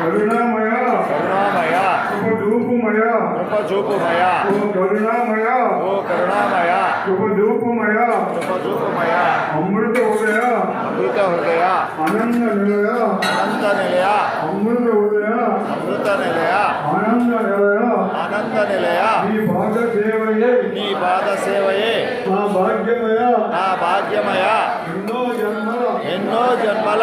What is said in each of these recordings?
కరుణామయ కరుణామయ. కృపదూపుమయ కృపచూపుమయ ఓ కరుణామయ ఓ కరుణామయ. కృపదూపుమయ కృపచూపుమయ అమృత ఉదయ అమృత హృదయ ఆనంద నిలయ అనంత నిలయ అమృత ఉదయ అమృత నిలయ ఆనంద నిలయ ఆనంద నిలయ ఈ భాగ సేవయే నీ పాద సేవయే మా భాగ్యమయ. నా భాగ్యమయ. ఎన్నో జన్మల. ఎన్నో జన్మల.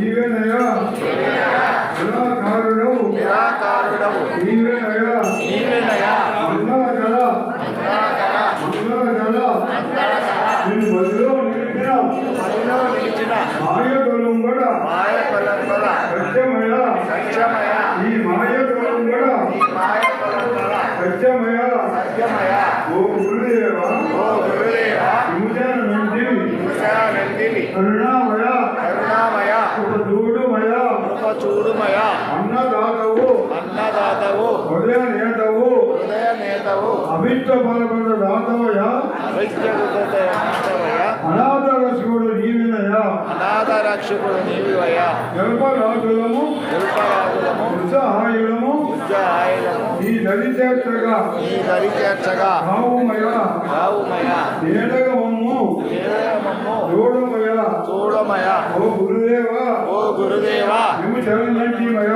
కరుణామయ. కరుణామయ. దూడుమయ కృపచూడుమయ. అన్నదాతవు. అన్నదాతవు. హృదయ నేతవు హృదయ నేతవు అభిష్ట బలపడ దాతవయ వైద్యవయ అనాథ రసుడు నీవినయ. అనాథ రక్షకుడు నీవివయ. జల్పరాజులము నిల్పరాజులము ఉత్సాహాయులము ఉజ్జాయులము. ఈ నది చేర్చగా. నీ దరి చేర్చగా. భావుమయ రావుమయ. నేడగమము దేవమమ్ము చూడమయ? ఓ గురుదేవ. ఓ గురుదేవా. మేము చరణంటిమయ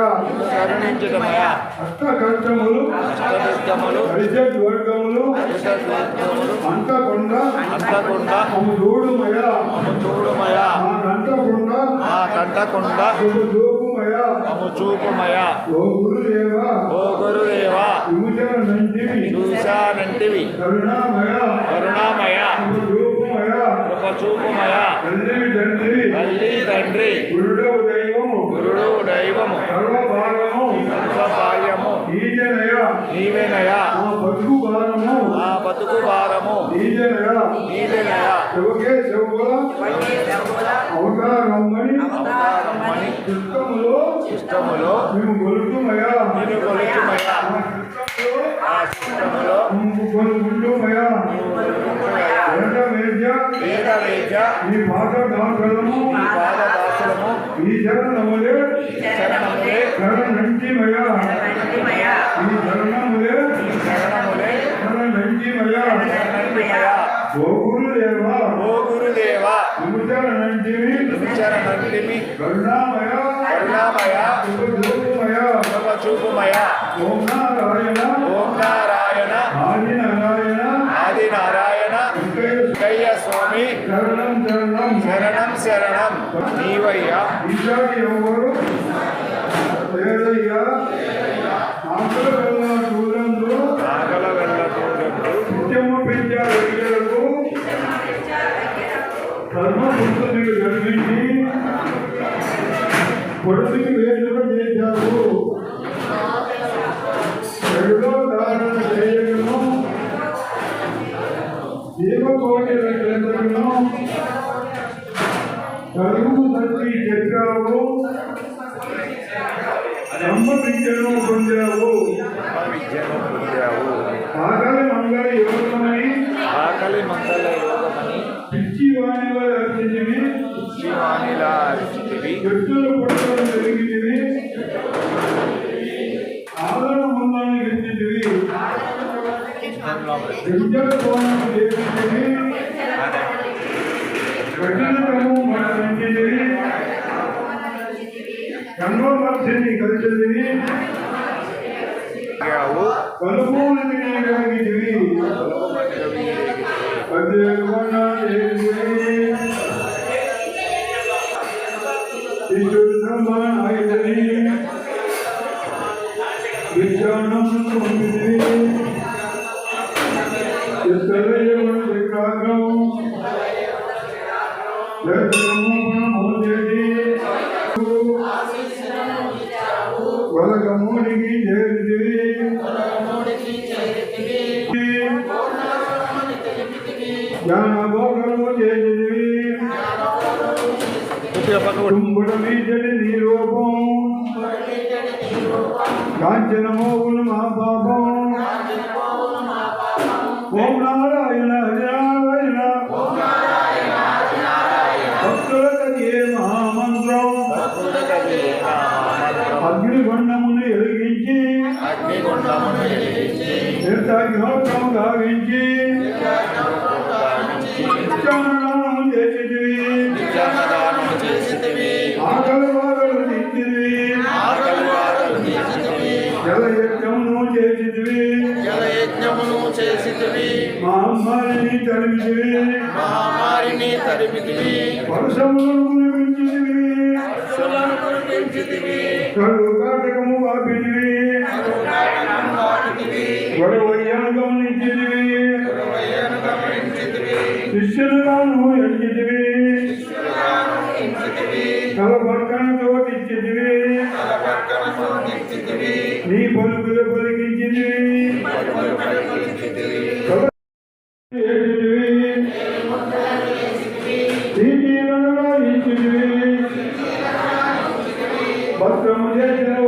కరుణించుటమయ అష్ట కష్టములు అష్టదుర్గములు పరిషత్ వర్గములు అష్టదుర్గములు అంతకుండా అంటకుండా మమ్ము చూడుమయ. మము చూడుమయ. మా కంటకుండా. మా కంటకుండా. మమ్ము చూపుమయ. మము చూపుమయ. ఓ గురుదేవ. ఓ గురుదేవా. విభజన నంటివి చూశానంటివి కరుణామయ. కరుణామయ. చూపుమయ. కృప చూపుమయ. తల్లి తండ్రి గురుడవు దైవము గురుడు దైవము. సర్వభాగము సర్వభాగ్యము. నీజనయ నీవేనయా. మా బతుకు భారము మా బతుకు భారము. నీజనయ నీవేనయా. శివకే శివ అవతారమ్మని అవతారమని చిత్తములో ఇష్టములో మేము గొలుతుమయా ఇష్టములో మేము గొలుగుంటుమయా ఈ పాత దాసలము ఈ చరణములే శరణంటిమయా ఈ చరణములే శరణంటిమయా ఓ గురుదేవా ఓ గురుదేవా విభజనంటివి శరణంటిమి కరుణామయ కరుణామయ. శుభమయ కృప చూపుమయ ఓం నారాయణ. ఓం నారాయణ ఈశాకి ఎవరు లేదయ్యా ఆకుల వల్ల చూడందు నాగల వెళ్ళకూడదు నిత్యము పెంచా వేడుక గింజల కోణము కలుపుని కలిగితివి విజ్ఞానం పొందితివి వలగమూడికి చేరితివి. జ్ఞానభోగము చేసితివి. కుంభుడమీ జడి నీ రూపం కాంచనమోగును మా పాపం. చేసితివి ఆకలి వారలు నింటివి ఆకలి వారలు నింటివి జల యజ్ఞమును చేసితివి జల యజ్ఞమును చేసితివి మహమ్మారిని తరిమితివి మహమ్మారిని తరిమితివి పరుషములను గురించి పెంచితివి కరుణాటకము వాపితివి కరుణాటకము వాపితివి గొడవయ్యను గమనించితివి గొడవయ్యను గమనించితివి శిష్యులుగాను सिद्धि बनवाई तुझे भक्त मुझे तेरा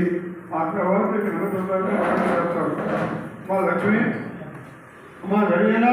ఉంది అక్కడ వాళ్ళు ఇక్కడ మా లక్ష్మి మా రవీనా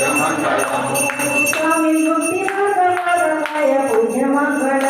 మంగళ పూజ్య మంగళ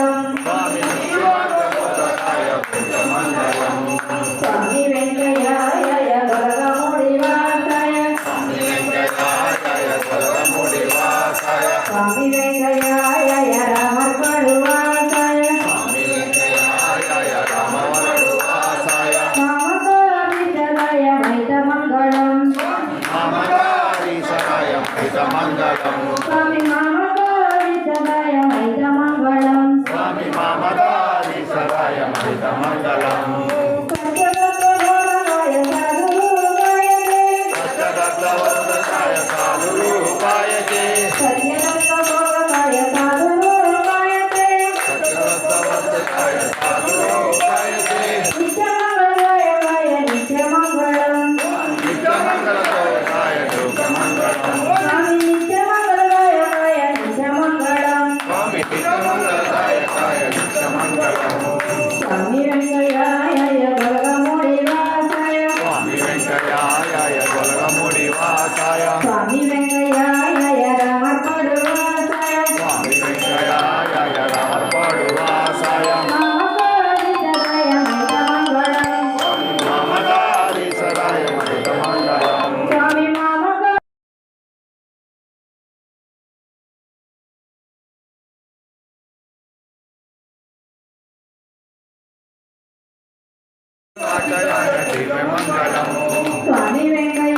స్వామి వెంకయ్య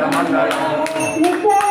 たまい。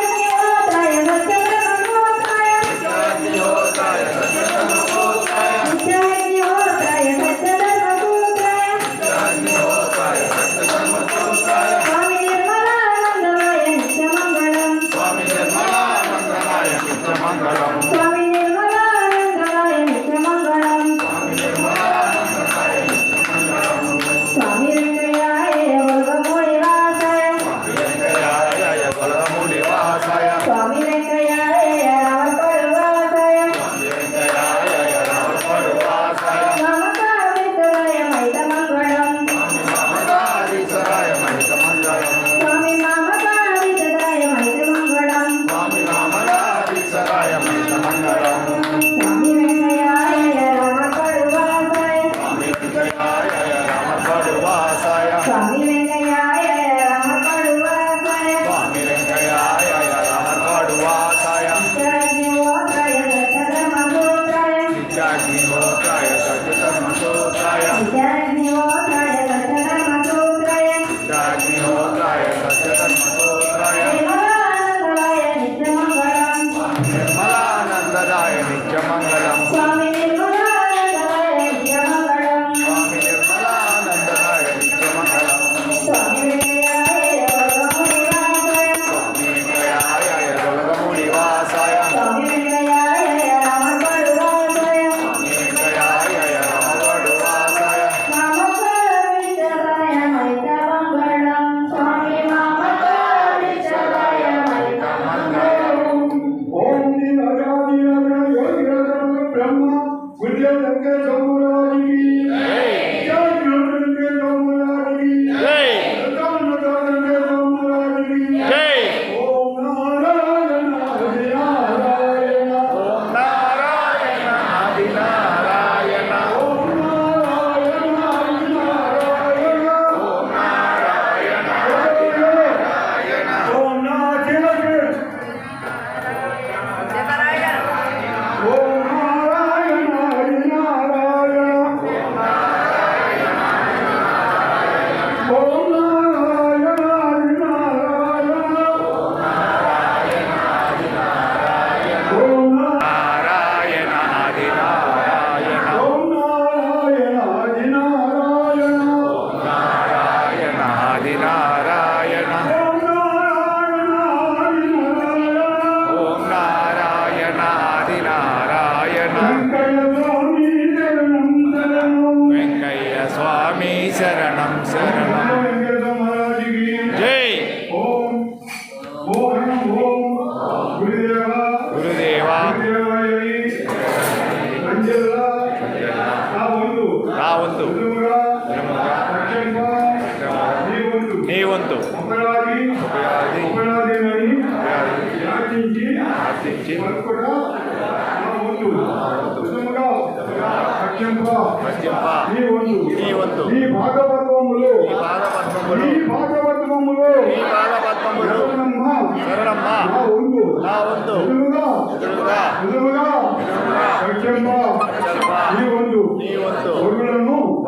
వరులను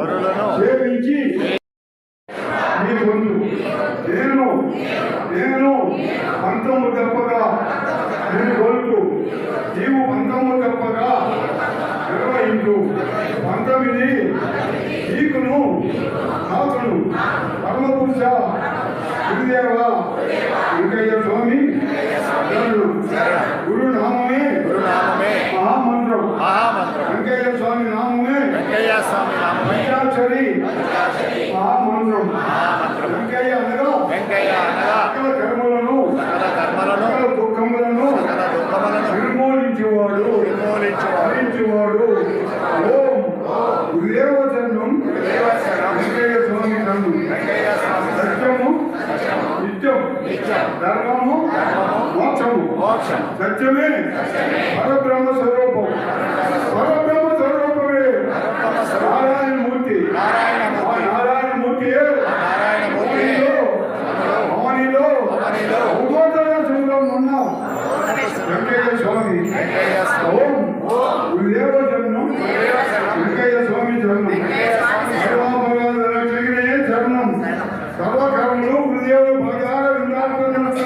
సేవించి. నీ వంతు. నేను నేను పంతము తప్పగా. నేను కొలుతూ నీవు పంతము తప్పగా నిర్వహించు. పంతమిది నీకును నాకును పరమపురుష గురుదేవ వెంకయ్య స్వామి శరణు. గురునామమే. గురునామమే. మహామంత్రం. మహామంత్రం. వెంకయ్య స్వామి నామమే. వెంకయ్య స్వామి నామమే. మహామంత్రం. మహామంత్రం. సత్యమే. పరబ్రహ్మ స్వరూపం.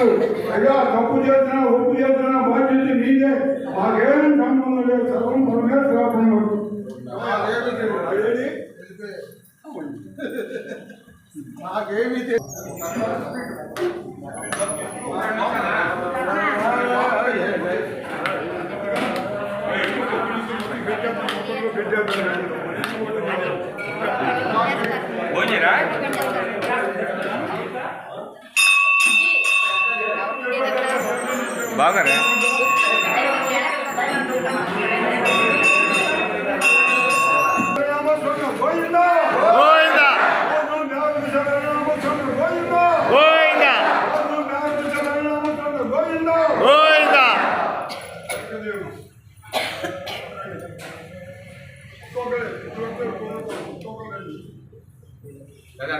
విందాడుతున్నట్టు అయ్యా తప్పు చేసిన ఒప్పు చేసిన బాధ్యత నీదే. మాకేం సంబంధం లేదు. సర్వం పరమేశ్వరం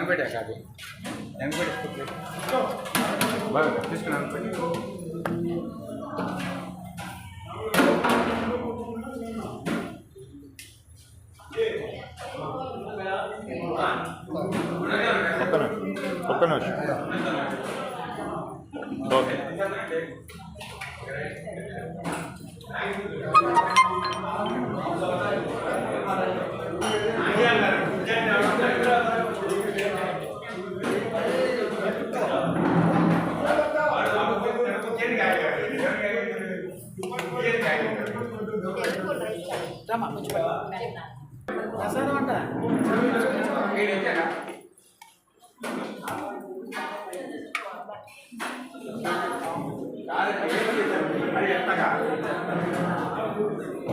అది అనబెట్టా కాదు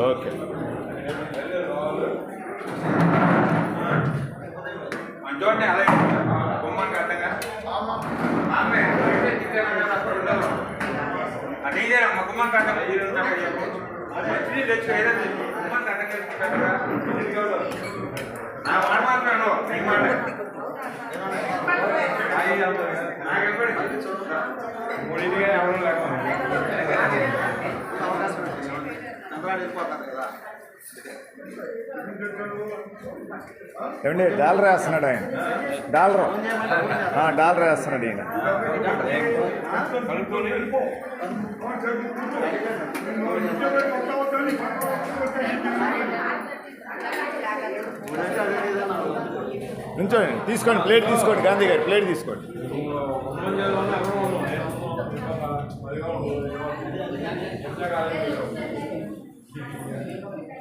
ఓకే. మంచోడిని అలాగే బొమ్మకి అర్థంగా ఆమె అప్పుడు ఉండదు. అది తెచ్చు ఏదో గుమ్మకి నా మాట ఎవరు లేకుండా కదా ఏమండి డాలర్ వేస్తున్నాడు ఆయన. డాలర్ ఆ, డాలర్ వేస్తున్నాడు ఈయన. నుంచోండి తీసుకోండి ప్లేట్ తీసుకోండి గాంధీ గారు ప్లేట్ తీసుకోండి.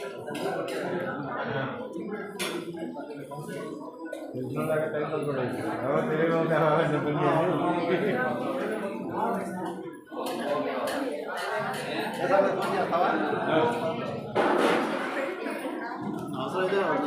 嗯好的好的好